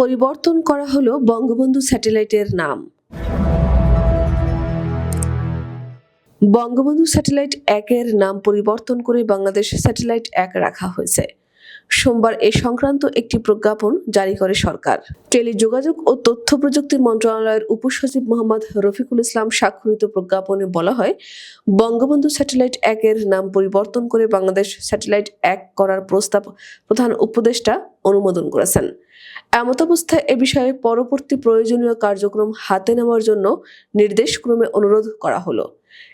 পরিবর্তন করা হলো বঙ্গবন্ধু স্যাটেলাইটের নাম। বঙ্গবন্ধু স্যাটেলাইট একের নাম পরিবর্তন করে বাংলাদেশ স্যাটেলাইট এক রাখা হয়েছে। সোমবার এ সংক্রান্ত একটি প্রজ্ঞাপন জারি করে সরকার। টেলিযোগাযোগ ও তথ্য প্রযুক্তি মন্ত্রণালয়ের উপসচিব মোহাম্মদ রফিকুল ইসলাম স্বাক্ষরিত প্রজ্ঞাপনে বলা হয়, বঙ্গবন্ধু স্যাটেলাইট একের নাম পরিবর্তন করে বাংলাদেশ স্যাটেলাইট এক করার প্রস্তাব প্রধান উপদেষ্টা অনুমোদন করেছেন। এমতাবস্থায় এ বিষয়ে পরবর্তী প্রয়োজনীয় কার্যক্রম হাতে নেওয়ার জন্য নির্দেশক্রমে অনুরোধ করা হলো।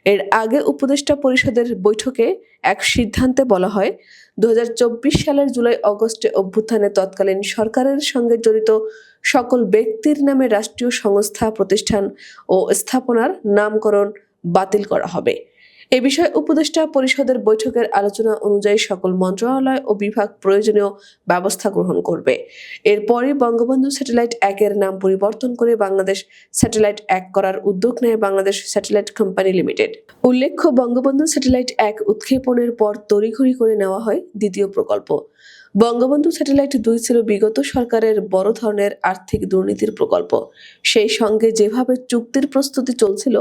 এর আগে উপদেষ্টা পরিষদের বৈঠকে এক সিদ্ধান্তে বলা হয় দু হাজার চব্বিশ সালের জুলাই অগস্টে অভ্যুত্থানে তৎকালীন সরকারের সঙ্গে জড়িত সকল ব্যক্তির নামে রাষ্ট্রীয় সংস্থা, প্রতিষ্ঠান ও স্থাপনার নামকরণ বাতিল করা হবে। এ বিষয়ে উপদেষ্টা পরিষদের বৈঠকের আলোচনা অনুযায়ী সকল মন্ত্রণালয় ও বিভাগ প্রয়োজনীয় ব্যবস্থা গ্রহণ করবে। এরপরই বঙ্গবন্ধু স্যাটেলাইট একের নাম পরিবর্তন করে বাংলাদেশ স্যাটেলাইট এক করার উদ্যোগ নেয় বাংলাদেশ স্যাটেলাইট কোম্পানি লিমিটেড। উল্লেখ্য, বঙ্গবন্ধু স্যাটেলাইট এক উৎক্ষেপণের পর তড়িঘড়ি করে নেওয়া হয় দ্বিতীয় প্রকল্প। বঙ্গবন্ধু স্যাটেলাইট দুই ছিল বিগত সরকারের বড় ধরনের আর্থিক দুর্নীতির প্রকল্প। সেই সঙ্গে যেভাবে চুক্তির প্রস্তুতি চলছিল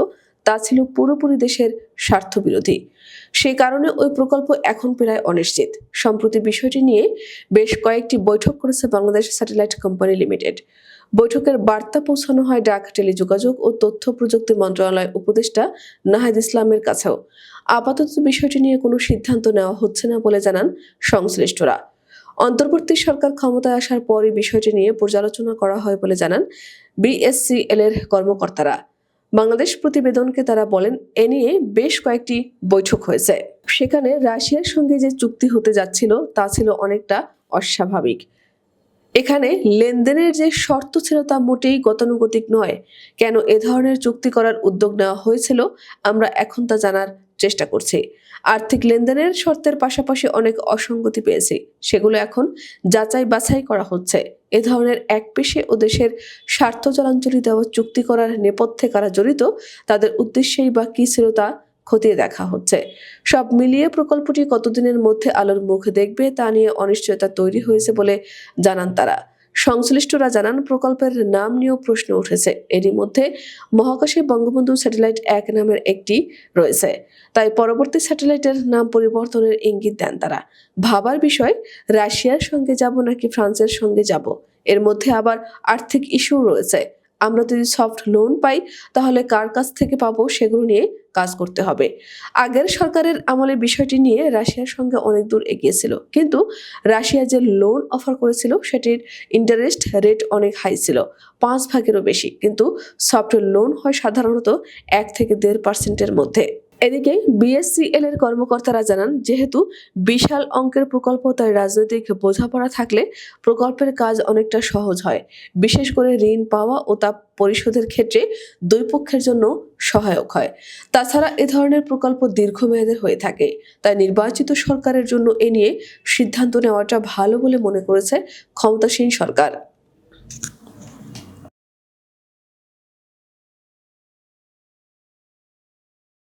তা ছিল পুরোপুরি দেশের স্বার্থবিরোধী। সেই কারণে ওই প্রকল্প এখন প্রায় অনিশ্চিত। সম্প্রতি বিষয়টি নিয়ে বেশ কয়েকটি বৈঠক করেছে বাংলাদেশ স্যাটেলাইট কোম্পানি লিমিটেড। বৈঠকের বার্তা পৌঁছানো হয় ডাক, টেলিযোগাযোগ ও তথ্য প্রযুক্তি মন্ত্রণালয় উপদেষ্টা নাহিদ ইসলামের কাছেও। আপাতত বিষয়টি নিয়ে কোনো সিদ্ধান্ত নেওয়া হচ্ছে না বলে জানান সংশ্লিষ্টরা। অন্তর্বর্তী সরকার ক্ষমতায় আসার পরই বিষয়টি নিয়ে পর্যালোচনা করা হয় বলে জানান বিএসসিএল এর কর্মকর্তারা। বাংলাদেশ প্রতিবেদনকে তারা বলেন, এ নিয়ে বেশ কয়েকটি বৈঠক হয়েছে। সেখানে রাশিয়ার সঙ্গে যে চুক্তি হতে যাচ্ছিল, তা ছিল অনেকটা অস্বাভাবিক। এখানে লেনদেনের যে শর্ত ছিল তা মোটেই গতানুগতিক নয়। কেন এ ধরনের চুক্তি করার উদ্যোগ নেওয়া হয়েছিল, আমরা এখন তা জানার চেষ্টা করছি। আর্থিক লেনদেনের শর্তের পাশাপাশি অনেক অসঙ্গতি পেয়েছি, সেগুলো এখন যাচাই বাছাই করা হচ্ছে। এ ধরনের এক পেশে ও দেশের স্বার্থ জলাঞ্জলি দেওয়া চুক্তি করার নেপথ্যে কারা জড়িত, তাদের উদ্দেশ্যেই বা কী ছিল তা খতিয়ে দেখা হচ্ছে। সব মিলিয়ে প্রকল্পটি কতদিনের মধ্যে আলোর মুখ দেখবে তা নিয়ে অনিশ্চয়তা তৈরি হয়েছে বলে জানান তারা। সংশ্লিষ্টরা জানান, প্রকল্পের নাম নিয়েও প্রশ্ন উঠেছে। এরই মধ্যে মহাকাশে বঙ্গবন্ধু স্যাটেলাইট এক নামের একটি রয়েছে। তাই পরবর্তী স্যাটেলাইটের নাম পরিবর্তনের ইঙ্গিত দেন তারা। ভাবার বিষয়, রাশিয়ার সঙ্গে যাব নাকি ফ্রান্সের সঙ্গে যাব? এর মধ্যে আবার আর্থিক ইস্যু রয়েছে। আমরা যদি সফট লোন পাই, তাহলে কার কাছ থেকে পাবো সেগুলো নিয়ে কাজ করতে হবে। আগের সরকারের আমলে বিষয়টি নিয়ে রাশিয়ার সঙ্গে অনেক দূর এগিয়েছিল কিন্তু রাশিয়া যে লোন অফার করেছিল, সেটির ইন্টারেস্ট রেট অনেক হাই ছিল, পাঁচ ভাগেরও বেশি। কিন্তু সফটওয়্যার লোন হয় সাধারণত এক থেকে দেড় পার্সেন্টের মধ্যে। এদিকে বিএসসিএল এর কর্মকর্তারা জানান, যেহেতু বিশাল অঙ্কের প্রকল্প, তাই রাজনৈতিক বোঝাপড়া থাকলে প্রকল্পের কাজ অনেকটা সহজ হয়। বিশেষ করে ঋণ পাওয়া ও তা পরিশোধের ক্ষেত্রে দুই পক্ষের জন্য সহায়ক হয়। তাছাড়া এ ধরনের প্রকল্প দীর্ঘমেয়াদের হয়ে থাকে, তাই নির্বাচিত সরকারের জন্য এ নিয়ে সিদ্ধান্ত নেওয়াটা ভালো বলে মনে করেছে ক্ষমতাসীন সরকার।